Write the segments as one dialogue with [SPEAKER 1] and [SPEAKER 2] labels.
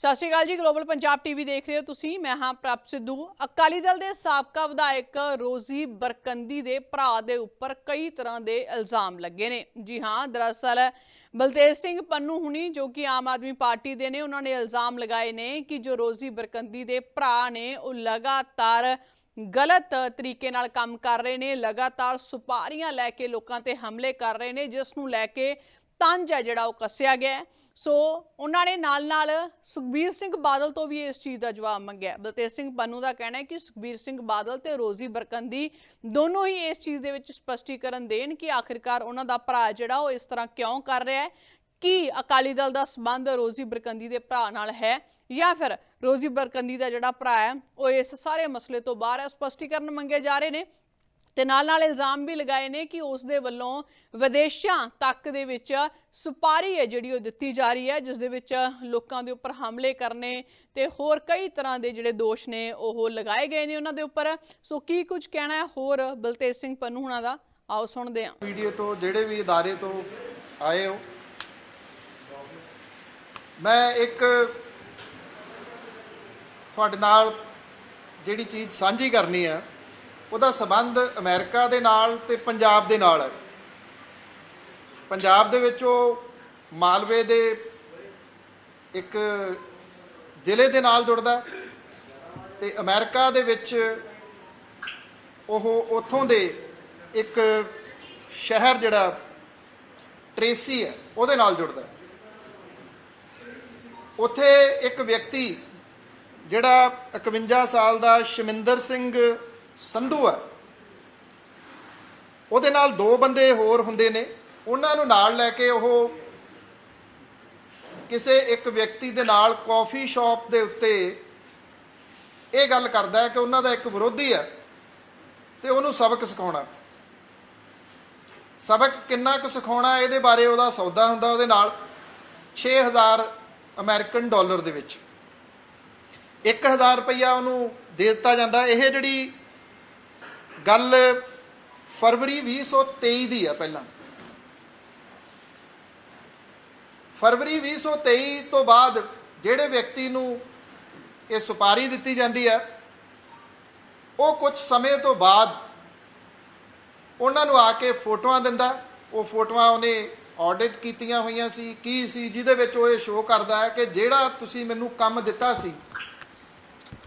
[SPEAKER 1] ਸਤਿ ਸ਼੍ਰੀ ਅਕਾਲ ਜੀ global Punjab TV ਦੇਖ ਰਹੇ ਹੋ ਤੁਸੀਂ। ਮੈਂ ਹਾਂ ਪ੍ਰਭ ਸਿੱਧੂ। ਅਕਾਲੀ ਦਲ ਦੇ ਸਾਬਕਾ ਵਿਧਾਇਕ ਰੋਜ਼ੀ ਬਰਕੰਦੀ ਦੇ ਭਰਾ ਦੇ ਉੱਪਰ ਕਈ ਤਰ੍ਹਾਂ ਦੇ ਇਲਜ਼ਾਮ ਲੱਗੇ ਨੇ। ਜੀ ਹਾਂ, ਦਰਅਸਲ ਬਲਤੇਜ ਸਿੰਘ ਪੰਨੂ ਹੁਣੀ, ਜੋ ਕਿ ਆਮ ਆਦਮੀ ਪਾਰਟੀ ਦੇ ਨੇ, ਉਹਨਾਂ ਨੇ ਇਲਜ਼ਾਮ ਲਗਾਏ ਨੇ ਕਿ ਜੋ ਰੋਜ਼ੀ ਬਰਕੰਦੀ ਦੇ ਭਰਾ ਨੇ, ਉਹ ਲਗਾਤਾਰ ਗਲਤ ਤਰੀਕੇ ਨਾਲ ਕੰਮ ਕਰ ਰਹੇ ਨੇ, ਲਗਾਤਾਰ ਸੁਪਾਰੀਆਂ ਲੈ ਕੇ ਲੋਕਾਂ ਤੇ ਹਮਲੇ ਕਰ ਰਹੇ ਨੇ, ਜਿਸ ਨੂੰ ਲੈ ਕੇ ਤੰਜ ਹੈ ਜਿਹੜਾ ਉਹ ਕੱਸਿਆ ਗਿਆ ਹੈ। ਸੋ ਉਹਨਾਂ ਨੇ ਨਾਲ ਨਾਲ ਸੁਖਬੀਰ ਸਿੰਘ ਬਾਦਲ ਤੋਂ ਵੀ ਇਸ ਚੀਜ਼ ਦਾ ਜਵਾਬ ਮੰਗਿਆ। ਬਲਤੇਜ ਸਿੰਘ ਪੰਨੂ ਦਾ ਕਹਿਣਾ ਹੈ ਕਿ ਸੁਖਬੀਰ ਸਿੰਘ ਬਾਦਲ ਤੇ ਰੋਜ਼ੀ ਬਰਕੰਦੀ ਦੋਨੋਂ ਹੀ ਇਸ ਚੀਜ਼ ਦੇ ਵਿੱਚ ਸਪਸ਼ਟੀਕਰਨ ਦੇਣ ਕਿ ਆਖਿਰਕਾਰ ਉਹਨਾਂ ਦਾ ਭਰਾ ਜਿਹੜਾ ਉਹ ਇਸ ਤਰ੍ਹਾਂ ਕਿਉਂ ਕਰ ਰਿਹਾ ਹੈ? ਕੀ ਅਕਾਲੀ ਦਲ ਦਾ ਸਬੰਧ ਰੋਜ਼ੀ ਬਰਕੰਦੀ ਦੇ ਭਰਾ ਨਾਲ ਹੈ ਜਾਂ ਫਿਰ ਰੋਜ਼ੀ ਬਰਕੰਦੀ ਦਾ ਜਿਹੜਾ ਭਰਾ ਹੈ, ਉਹ ਇਸ ਸਾਰੇ ਮਸਲੇ ਤੋਂ ਬਾਹਰ ਹੈ? ਸਪਸ਼ਟੀਕਰਨ ਮੰਗੇ ਜਾ ਰਹੇ ਨੇ। ਤੇ ਨਾਲ ਨਾਲ ਇਲਜ਼ਾਮ ਵੀ ਲਗਾਏ ਨੇ ਕਿ ਉਸ ਦੇ ਵੱਲੋਂ ਵਿਦੇਸ਼ਾਂ ਤੱਕ ਦੇ ਵਿੱਚ ਸੁਪਾਰੀ ਹੈ ਜਿਹੜੀ ਉਹ ਦਿੱਤੀ ਜਾ ਰਹੀ ਹੈ ਜਿਸ ਦੇ ਵਿੱਚ ਲੋਕਾਂ ਦੇ ਉੱਪਰ ਹਮਲੇ ਕਰਨੇ ਤੇ ਹੋਰ ਕਈ ਤਰ੍ਹਾਂ ਦੇ ਜਿਹੜੇ ਦੋਸ਼ ਨੇ ਉਹ ਲਗਾਏ ਗਏ ਨੇ ਉਹਨਾਂ ਦੇ ਉੱਪਰ ਸੋ ਕੀ ਕੁਝ ਕਹਿਣਾ ਹੈ ਹੋਰ ਬਲਤੇਜ ਸਿੰਘ ਪੰਨੂ ਹੁਣਾਂ ਦਾ ਆਓ ਸੁਣਦੇ ਹਾਂ
[SPEAKER 2] ਵੀਡੀਓ ਤੋਂ ਜਿਹੜੇ ਵੀ ادارے ਤੋਂ ਆਏ ਹੋ ਮੈਂ ਇੱਕ ਤੁਹਾਡੇ ਨਾਲ ਜਿਹੜੀ ਚੀਜ਼ ਸਾਂਝੀ ਕਰਨੀ ਹੈ ਉਹਦਾ ਸਬੰਧ ਅਮਰੀਕਾ ਦੇ ਨਾਲ ਤੇ ਪੰਜਾਬ ਦੇ ਨਾਲ ਹੈ ਪੰਜਾਬ ਦੇ ਵਿੱਚ ਉਹ ਮਾਲਵੇ ਦੇ ਇੱਕ ਜ਼ਿਲ੍ਹੇ ਦੇ ਨਾਲ ਜੁੜਦਾ ਹੈ ਤੇ ਅਮਰੀਕਾ ਦੇ ਵਿੱਚ ਉਹ ਉੱਥੋਂ ਦੇ ਇੱਕ ਸ਼ਹਿਰ ਜਿਹੜਾ ਟ੍ਰੇਸੀ ਹੈ, ਉਹਦੇ ਨਾਲ ਜੁੜਦਾ ਹੈ। ਉੱਥੇ ਇੱਕ ਵਿਅਕਤੀ ਜਿਹੜਾ 51 ਸਾਲ ਦਾ ਸ਼ਮਿੰਦਰ ਸਿੰਘ ਸੰਧੂ ਹੈ। ਉਹਦੇ ਨਾਲ ਦੋ ਬੰਦੇ ਹੋਰ ਹੁੰਦੇ ਨੇ। ਉਹਨਾਂ ਨੂੰ ਨਾਲ ਲੈ ਕੇ ਉਹ ਕਿਸੇ ਇੱਕ ਵਿਅਕਤੀ ਦੇ ਨਾਲ ਕਾਫੀ ਸ਼ਾਪ ਦੇ ਉੱਤੇ ਇਹ ਗੱਲ ਕਰਦਾ ਹੈ ਕਿ ਉਹਨਾਂ ਦਾ ਇੱਕ ਵਿਰੋਧੀ ਹੈ ਤੇ ਉਹਨੂੰ ਸਬਕ ਸਿਖਾਉਣਾ। ਸਬਕ ਕਿੰਨਾ ਕੁ ਸਿਖਾਉਣਾ, ਇਹਦੇ ਬਾਰੇ ਉਹਦਾ ਸੌਦਾ ਹੁੰਦਾ ਉਹਦੇ ਨਾਲ 6000 ਅਮਰੀਕਨ ਡਾਲਰ ਦੇ ਵਿੱਚ। 1000 ਰੁਪਇਆ ਉਹਨੂੰ ਦੇ ਦਿੱਤਾ ਜਾਂਦਾ। ਇਹ ਜਿਹੜੀ ਗੱਲ ਫਰਵਰੀ 2023 ਦੀ ਆ ਪਹਿਲਾਂ। ਫਰਵਰੀ 2023 ਤੋਂ ਬਾਅਦ ਜਿਹੜੇ ਵਿਅਕਤੀ ਨੂੰ ਇਹ ਸੁਪਾਰੀ ਦਿੱਤੀ ਜਾਂਦੀ ਹੈ ਉਹ ਕੁਝ ਸਮੇਂ ਤੋਂ ਬਾਅਦ ਉਹਨਾਂ ਨੂੰ ਆ ਕੇ ਫੋਟੋਆਂ ਦਿੰਦਾ। ਉਹ ਫੋਟੋਆਂ ਉਹਨੇ ਆਡਿਟ ਕੀਤੀਆਂ ਹੋਈਆਂ ਸੀ। ਕੀ ਸੀ? ਜਿਹਦੇ ਵਿੱਚ ਉਹ ਇਹ ਸ਼ੋਅ ਕਰਦਾ ਹੈ ਕਿ ਜਿਹੜਾ ਤੁਸੀਂ ਮੈਨੂੰ ਕੰਮ ਦਿੱਤਾ ਸੀ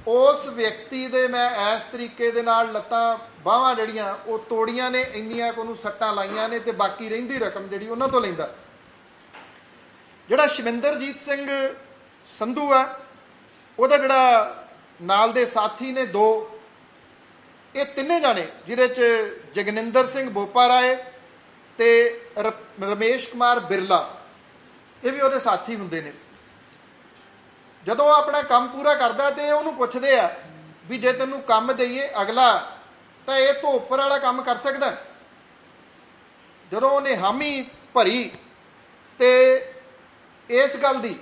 [SPEAKER 2] ਉਸ ਵਿਅਕਤੀ ਦੇ ਮੈਂ ਇਸ ਤਰੀਕੇ ਦੇ ਨਾਲ ਲੱਤਾਂ ਬਾਹਾਂ ਜਿਹੜੀਆਂ, ਉਹ ਤੋੜੀਆਂ ਨੇ, ਇੰਨੀਆਂ ਕੁ ਉਹਨੂੰ ਸੱਟਾਂ ਲਾਈਆਂ ਨੇ ਤੇ ਬਾਕੀ ਰਹਿੰਦੀ ਰਕਮ ਜਿਹੜੀ ਉਹਨਾਂ ਤੋਂ ਲੈਂਦਾ। ਜਿਹੜਾ ਸ਼ਮਿੰਦਰਜੀਤ ਸਿੰਘ ਸੰਧੂ ਆ, ਉਹਦਾ ਜਿਹੜਾ ਨਾਲ ਦੇ ਸਾਥੀ ਨੇ ਦੋ, ਇਹ ਤਿੰਨੇ ਜਾਣੇ, ਜਿਹਦੇ ਚ ਜਗਨਿੰਦਰ ਸਿੰਘ ਬੋਪਾ ਰਾਏ ਤੇ ਰ- ਰਮੇਸ਼ ਕੁਮਾਰ ਬਿਰਲਾ, ਇਹ ਵੀ ਉਹਦੇ ਸਾਥੀ ਹੁੰਦੇ ਨੇ। ਜਦੋਂ ਉਹ ਆਪਣਾ ਕੰਮ ਪੂਰਾ ਕਰਦਾ ਤੇ ਉਹਨੂੰ ਪੁੱਛਦੇ ਆ ਵੀ ਜੇ ਤੈਨੂੰ ਕੰਮ ਦਈਏ ਅਗਲਾ, ਤਾਂ ਇਹ ਤੋਂ ਉੱਪਰ ਵਾਲਾ ਕੰਮ ਕਰ ਸਕਦਾ। ਜਦੋਂ ਉਹਨੇ ਹਾਮੀ ਭਰੀ ਤੇ ਇਸ ਗੱਲ ਦੀ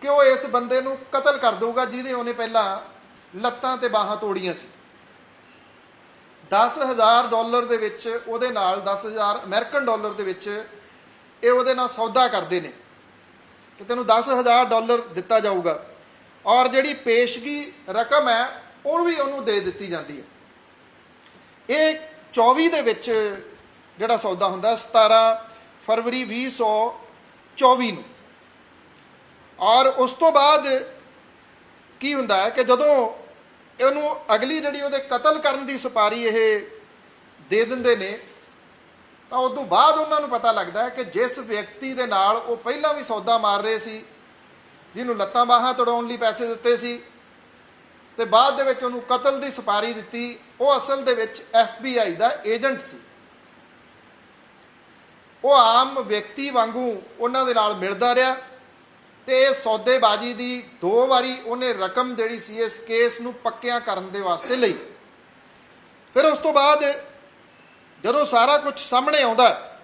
[SPEAKER 2] ਕਿ ਉਹ ਇਸ ਬੰਦੇ ਨੂੰ ਕਤਲ ਕਰ ਦਊਗਾ ਜਿਹਦੇ ਉਹਨੇ ਪਹਿਲਾਂ ਲੱਤਾਂ ਤੇ ਬਾਹਾਂ ਤੋੜੀਆਂ ਸੀ। 10000 ਡਾਲਰ ਦੇ ਵਿੱਚ ਉਹਦੇ ਨਾਲ 10000 ਅਮਰੀਕਨ ਡਾਲਰ ਦੇ ਵਿੱਚ ਇਹ ਉਹਦੇ ਨਾਲ ਸੌਦਾ ਕਰਦੇ ਨੇ। ਕਿ ਤੈਨੂੰ 10000 ਡਾਲਰ ਦਿੱਤਾ ਜਾਊਗਾ। ਔਰ ਜਿਹੜੀ ਪੇਸ਼ਗੀ ਰਕਮ ਹੈ ਉਹ ਵੀ ਉਹਨੂੰ ਦੇ ਦਿੱਤੀ ਜਾਂਦੀ ਹੈ। ਇਹ 24 ਦੇ ਵਿੱਚ ਜਿਹੜਾ ਸੌਦਾ ਹੁੰਦਾ 17 ਫਰਵਰੀ 2024 ਨੂੰ। ਔਰ ਉਸ ਤੋਂ ਬਾਅਦ ਕੀ ਹੁੰਦਾ ਹੈ ਕਿ ਜਦੋਂ ਇਹਨੂੰ ਅਗਲੀ ਜਿਹੜੀ ਉਹਦੇ ਕਤਲ ਕਰਨ ਦੀ ਸੁਪਾਰੀ ਇਹ ਦੇ ਦਿੰਦੇ ਨੇ, ਤਾਂ ਉਸ ਤੋਂ ਬਾਅਦ ਉਹਨਾਂ ਨੂੰ ਪਤਾ ਲੱਗਦਾ ਹੈ ਕਿ ਜਿਸ ਵਿਅਕਤੀ ਦੇ ਨਾਲ ਉਹ ਪਹਿਲਾਂ ਵੀ ਸੌਦਾ ਮਾਰ ਰਹੇ ਸੀ ਜਿਹਨੂੰ ਲੱਤਾਂ ਬਾਹਾਂ ਤੋੜਾਉਣ ਲਈ ਪੈਸੇ ਦਿੱਤੇ ਸੀ ਤੇ ਬਾਅਦ ਦੇ ਵਿੱਚ ਉਹਨੂੰ ਕਤਲ ਦੀ ਸੁਪਾਰੀ ਦਿੱਤੀ। ਉਹ ਅਸਲ ਦੇ ਵਿੱਚ FBI ਦਾ ਏਜੰਟ ਸੀ। ਉਹ ਆਮ ਵਿਅਕਤੀ ਵਾਂਗੂ ਉਹਨਾਂ ਦੇ ਨਾਲ ਮਿਲਦਾ ਰਿਹਾ ਤੇ ਇਹ ਸੌਦੇਬਾਜ਼ੀ ਦੀ ਦੋ ਵਾਰੀ ਉਹਨੇ ਰਕਮ ਜਿਹੜੀ ਸੀ ਇਸ ਕੇਸ ਨੂੰ ਪੱਕਿਆਂ ਕਰਨ ਦੇ ਵਾਸਤੇ ਲਈ। ਫਿਰ ਉਸ ਤੋਂ ਬਾਅਦ ਜਦੋਂ ਸਾਰਾ ਕੁਝ ਸਾਹਮਣੇ ਆਉਂਦਾ,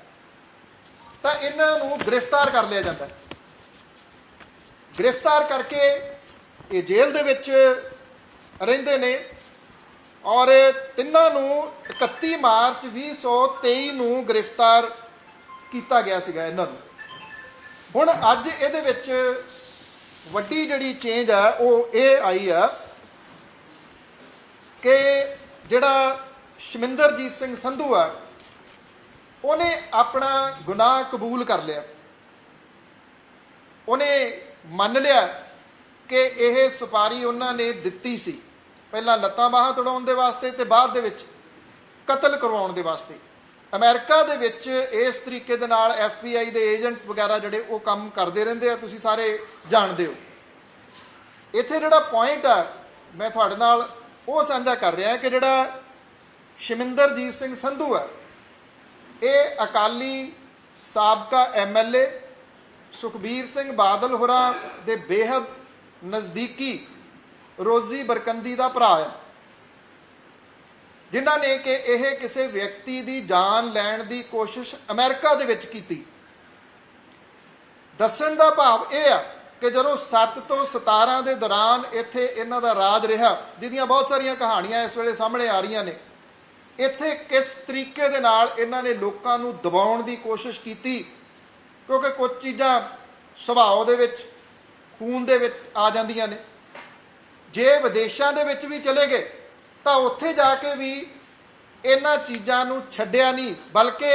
[SPEAKER 2] ਤਾਂ ਇਹਨਾਂ ਨੂੰ ਗ੍ਰਿਫਤਾਰ ਕਰ ਲਿਆ ਜਾਂਦਾ। ਹੈ। ਗ੍ਰਿਫਤਾਰ ਕਰਕੇ ਇਹ ਜੇਲ੍ਹ ਦੇ ਵਿੱਚ ਰਹਿੰਦੇ ਨੇ ਔਰ ਤਿੰਨਾਂ ਨੂੰ 31 ਮਾਰਚ 2023 ਨੂੰ ਗ੍ਰਿਫਤਾਰ ਕੀਤਾ ਗਿਆ ਸੀਗਾ ਇਹਨਾਂ ਨੂੰ। ਹੁਣ ਅੱਜ ਇਹਦੇ ਵਿੱਚ ਵੱਡੀ ਜਿਹੜੀ ਚੇਂਜ ਆ, ਉਹ ਇਹ ਆਈ ਆ ਕਿ ਜਿਹੜਾ ਸ਼ਮਿੰਦਰਜੀਤ ਸਿੰਘ ਸੰਧੂ ਆ, ਉਹਨੇ ਆਪਣਾ ਗੁਨਾਹ ਕਬੂਲ ਕਰ ਲਿਆ। ਉਹਨੇ ਮੰਨ ਲਿਆ ਕਿ ਇਹ ਸਪਾਰੀ ਉਹਨਾਂ ਨੇ ਦਿੱਤੀ ਸੀ। ਪਹਿਲਾਂ ਲੱਤਾਂ ਬਾਹਾਂ ਤੋੜਾਉਣ ਦੇ ਵਾਸਤੇ ਤੇ ਬਾਅਦ ਦੇ ਵਿੱਚ ਕਤਲ ਕਰਵਾਉਣ ਦੇ ਵਾਸਤੇ। ਅਮਰੀਕਾ ਦੇ ਵਿੱਚ ਇਸ ਤਰੀਕੇ ਦੇ ਨਾਲ FBI ਦੇ ਏਜੰਟ ਵਗੈਰਾ ਜਿਹੜੇ ਉਹ ਕੰਮ ਕਰਦੇ ਰਹਿੰਦੇ ਆ, ਤੁਸੀਂ ਸਾਰੇ ਜਾਣਦੇ ਹੋ। ਇੱਥੇ ਜਿਹੜਾ ਪੁਆਇੰਟ ਆ, ਮੈਂ ਤੁਹਾਡੇ ਨਾਲ ਉਹ ਸਾਂਝਾ ਕਰ ਰਿਹਾ ਕਿ ਜਿਹੜਾ ਸ਼ਮਿੰਦਰਜੀਤ ਸਿੰਘ ਸੰਧੂ ਆ, ਇਹ ਅਕਾਲੀ ਸਾਬਕਾ ਐਮਐਲਏ ਸੁਖਬੀਰ ਸਿੰਘ ਬਾਦਲ ਹੋਰਾਂ ਦੇ ਬੇਹੱਦ ਨਜ਼ਦੀਕੀ ਰੋਜ਼ੀ ਬਰਕੰਦੀ ਦਾ ਭਰਾ ਹੈ ਜਿਨ੍ਹਾਂ ਨੇ ਕਿ ਇਹ ਕਿਸੇ ਵਿਅਕਤੀ ਦੀ ਜਾਨ ਲੈਣ ਦੀ ਕੋਸ਼ਿਸ਼ ਅਮਰੀਕਾ ਦੇ ਵਿੱਚ ਕੀਤੀ। ਦੱਸਣ ਦਾ ਭਾਵ ਇਹ ਆ ਕਿ ਜਦੋਂ 7 ਤੋਂ 17 ਦੇ ਦੌਰਾਨ ਇੱਥੇ ਇਹਨਾਂ ਦਾ ਰਾਜ ਰਿਹਾ, ਜਿਹਦੀਆਂ ਬਹੁਤ ਸਾਰੀਆਂ ਕਹਾਣੀਆਂ ਇਸ ਵੇਲੇ ਸਾਹਮਣੇ ਆ ਰਹੀਆਂ ਨੇ, ਇੱਥੇ ਕਿਸ ਤਰੀਕੇ ਦੇ ਨਾਲ ਇਹਨਾਂ ਨੇ ਲੋਕਾਂ ਨੂੰ ਦਬਾਉਣ ਦੀ ਕੋਸ਼ਿਸ਼ ਕੀਤੀ ਕਿਉਂਕਿ ਕੁਝ ਚੀਜ਼ਾਂ ਸੁਭਾਅ ਦੇ ਵਿੱਚ, ਖੂਨ ਦੇ ਵਿੱਚ ਆ ਜਾਂਦੀਆਂ ਨੇ। ਜੇ ਵਿਦੇਸ਼ਾਂ ਦੇ ਵਿੱਚ ਵੀ ਚਲੇ ਗਏ, ਤਾਂ ਉੱਥੇ ਜਾ ਕੇ ਵੀ ਇਹਨਾਂ ਚੀਜ਼ਾਂ ਨੂੰ ਛੱਡਿਆ ਨਹੀਂ, ਬਲਕਿ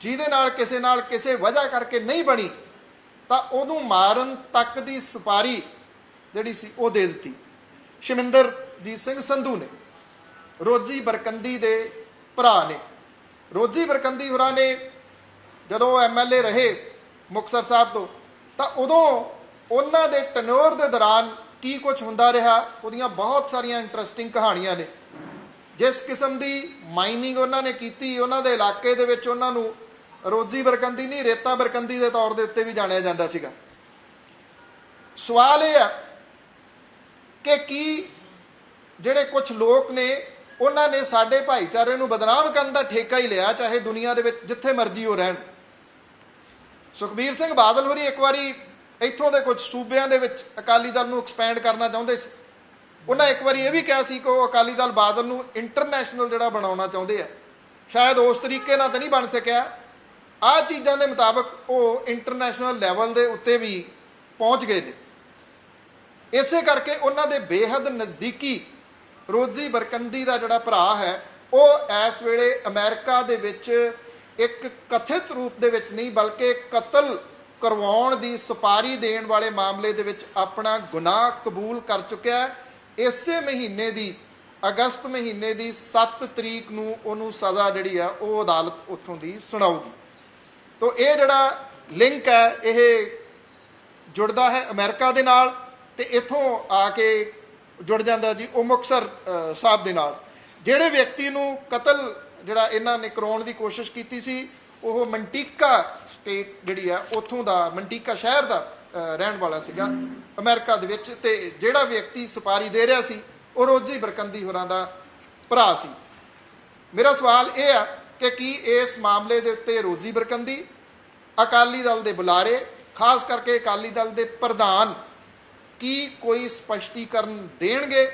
[SPEAKER 2] ਜਿਹਦੇ ਨਾਲ ਕਿਸੇ ਨਾਲ ਕਿਸੇ ਵਜ੍ਹਾ ਕਰਕੇ ਨਹੀਂ ਬਣੀ, ਤਾਂ ਉਹਨੂੰ ਮਾਰਨ ਤੱਕ ਦੀ ਸੁਪਾਰੀ ਜਿਹੜੀ ਸੀ ਉਹ ਦੇ ਦਿੱਤੀ। ਸ਼ਮਿੰਦਰਜੀਤ ਸਿੰਘ ਸੰਧੂ ਨੇ, ਰੋਜੀ ਬਰਕੰਦੀ ਦੇ ਭਰਾ ਨੇ। ਰੋਜੀ ਬਰਕੰਦੀ ਹੋਰਾਂ ਨੇ ਜਦੋਂ ਐਮਐਲਏ ਰਹੇ ਮੁਕਤਸਰ ਸਾਹਿਬ ਤੋਂ, ਤਾਂ ਉਦੋਂ ਉਹਨਾਂ ਦੇ ਟਨੋਰ ਦੇ ਦੌਰਾਨ ਕੀ ਕੁਝ ਹੁੰਦਾ ਰਿਹਾ? ਉਹਦੀਆਂ ਬਹੁਤ ਸਾਰੀਆਂ ਇੰਟਰਸਟਿੰਗ ਕਹਾਣੀਆਂ ਨੇ। ਜਿਸ ਕਿਸਮ ਦੀ ਮਾਈਨਿੰਗ ਉਹਨਾਂ ਨੇ ਕੀਤੀ, ਉਹਨਾਂ ਦੇ ਇਲਾਕੇ ਦੇ ਵਿੱਚ ਉਹਨਾਂ ਨੂੰ ਰੋਜੀ ਬਰਕੰਦੀ ਨਹੀਂ, ਰੇਤਾ ਬਰਕੰਦੀ ਦੇ ਤੌਰ ਦੇ ਉੱਤੇ ਵੀ ਜਾਣਿਆ ਜਾਂਦਾ ਸੀਗਾ। ਸਵਾਲ ਇਹ ਆ ਕਿ ਕੀ ਜਿਹੜੇ ਕੁਝ ਲੋਕ ਨੇ, ਉਹਨਾਂ ਨੇ ਸਾਡੇ ਭਾਈਚਾਰੇ ਨੂੰ ਬਦਨਾਮ ਕਰਨ ਦਾ ਠੇਕਾ ਹੀ ਲਿਆ, ਚਾਹੇ ਦੁਨੀਆ ਦੇ ਵਿੱਚ ਜਿੱਥੇ ਮਰਜ਼ੀ ਉਹ ਰਹਿਣ। ਸੁਖਬੀਰ ਸਿੰਘ ਬਾਦਲ ਹੋਰੀ ਇੱਕ ਵਾਰੀ ਇੱਥੋਂ ਦੇ ਕੁਝ ਸੂਬਿਆਂ ਦੇ ਵਿੱਚ ਅਕਾਲੀ ਦਲ ਨੂੰ ਐਕਸਪੈਂਡ ਕਰਨਾ ਚਾਹੁੰਦੇ ਸੀ। ਉਹਨਾਂ ਇੱਕ ਵਾਰੀ ਇਹ ਵੀ ਕਿਹਾ ਸੀ ਕਿ ਉਹ ਅਕਾਲੀ ਦਲ ਬਾਦਲ ਨੂੰ ਇੰਟਰਨੈਸ਼ਨਲ ਜਿਹੜਾ ਬਣਾਉਣਾ ਚਾਹੁੰਦੇ ਆ। ਸ਼ਾਇਦ ਉਸ ਤਰੀਕੇ ਨਾਲ ਤਾਂ ਨਹੀਂ ਬਣ ਸਕਿਆ। ਆਹ ਚੀਜ਼ਾਂ ਦੇ ਮੁਤਾਬਕ ਉਹ ਇੰਟਰਨੈਸ਼ਨਲ ਲੈਵਲ ਦੇ ਉੱਤੇ ਵੀ ਪਹੁੰਚ ਗਏ ਨੇ। ਇਸੇ ਕਰਕੇ ਉਹਨਾਂ ਦੇ ਬੇਹੱਦ ਨਜ਼ਦੀਕੀ ਰੋਜ਼ੀ ਬਰਕੰਦੀ ਦਾ ਜਿਹੜਾ ਭਰਾ ਹੈ, ਉਹ ਇਸ ਵੇਲੇ ਅਮਰੀਕਾ ਦੇ ਵਿੱਚ ਇੱਕ ਕਥਿਤ ਰੂਪ ਦੇ ਵਿੱਚ ਨਹੀਂ, ਬਲਕਿ ਕਤਲ ਕਰਵਾਉਣ ਦੀ ਸੁਪਾਰੀ ਦੇਣ ਵਾਲੇ ਮਾਮਲੇ ਦੇ ਵਿੱਚ ਆਪਣਾ ਗੁਨਾਹ ਕਬੂਲ ਕਰ ਚੁੱਕਿਆ ਹੈ। ਇਸੇ ਮਹੀਨੇ ਦੀ, ਅਗਸਤ ਮਹੀਨੇ ਦੀ 7 ਤਰੀਕ ਨੂੰ ਉਹਨੂੰ ਸਜ਼ਾ ਜਿਹੜੀ ਆ, ਉਹ ਅਦਾਲਤ ਉੱਥੋਂ ਦੀ ਸੁਣਾਉਗੀ ਤੋ ਇਹ ਜਿਹੜਾ ਲਿੰਕ ਹੈ, ਇਹ ਜੁੜਦਾ ਹੈ ਅਮਰੀਕਾ ਦੇ ਨਾਲ ਤੇ ਇੱਥੋਂ ਆ ਕੇ ਜੁੜ ਜਾਂਦਾ ਜੀ, ਉਹ ਮੁਕਸਰ ਸਾਹਿਬ ਦੇ ਨਾਲ। ਜਿਹੜੇ ਵਿਅਕਤੀ ਨੂੰ ਕਤਲ ਜਿਹੜਾ ਇਹਨਾਂ ਨੇ ਕਰਾਉਣ ਦੀ ਕੋਸ਼ਿਸ਼ ਕੀਤੀ ਸੀ, ਉਹ ਮੰਟੀਕਾ ਸਟੇਟ ਜਿਹੜੀ ਆ, ਉੱਥੋਂ ਦਾ ਮੰਟੀਕਾ ਸ਼ਹਿਰ ਦਾ ਰਹਿਣ ਵਾਲਾ ਸੀਗਾ ਅਮਰੀਕਾ ਦੇ ਵਿੱਚ ਤੇ ਜਿਹੜਾ ਵਿਅਕਤੀ ਸਪਾਰੀ ਦੇ ਰਿਹਾ ਸੀ, ਉਹ ਰੋਜੀ ਬਰਕੰਦੀ ਹੋਰਾਂ ਦਾ ਭਰਾ ਸੀ। ਮੇਰਾ ਸਵਾਲ ਇਹ ਆ ਕਿ ਕੀ ਇਸ ਮਾਮਲੇ ਦੇ ਉੱਤੇ ਰੋਜ਼ੀ ਬਰਕੰਦੀ, ਅਕਾਲੀ ਦਲ ਦੇ ਬੁਲਾਰੇ, ਖਾਸ ਕਰਕੇ ਅਕਾਲੀ ਦਲ ਦੇ ਪ੍ਰਧਾਨ, ਕੀ ਕੋਈ ਸਪਸ਼ਟੀਕਰਨ ਦੇਣਗੇ?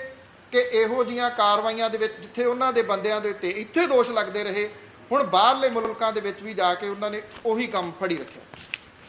[SPEAKER 2] ਕਿ ਇਹੋ ਜੀਆਂ ਕਾਰਵਾਈਆਂ ਦੇ ਵਿੱਚ ਜਿੱਥੇ ਉਹਨਾਂ ਦੇ ਬੰਦਿਆਂ ਦੇ ਉੱਤੇ ਇੱਥੇ ਦੋਸ਼ ਲੱਗਦੇ ਰਹੇ, ਹੁਣ ਬਾਹਰਲੇ ਮੁਲਕਾਂ ਦੇ ਵਿੱਚ ਵੀ ਜਾ ਕੇ ਉਹਨਾਂ ਨੇ ਉਹੀ ਕੰਮ ਫੜੀ ਰੱਖਿਆ।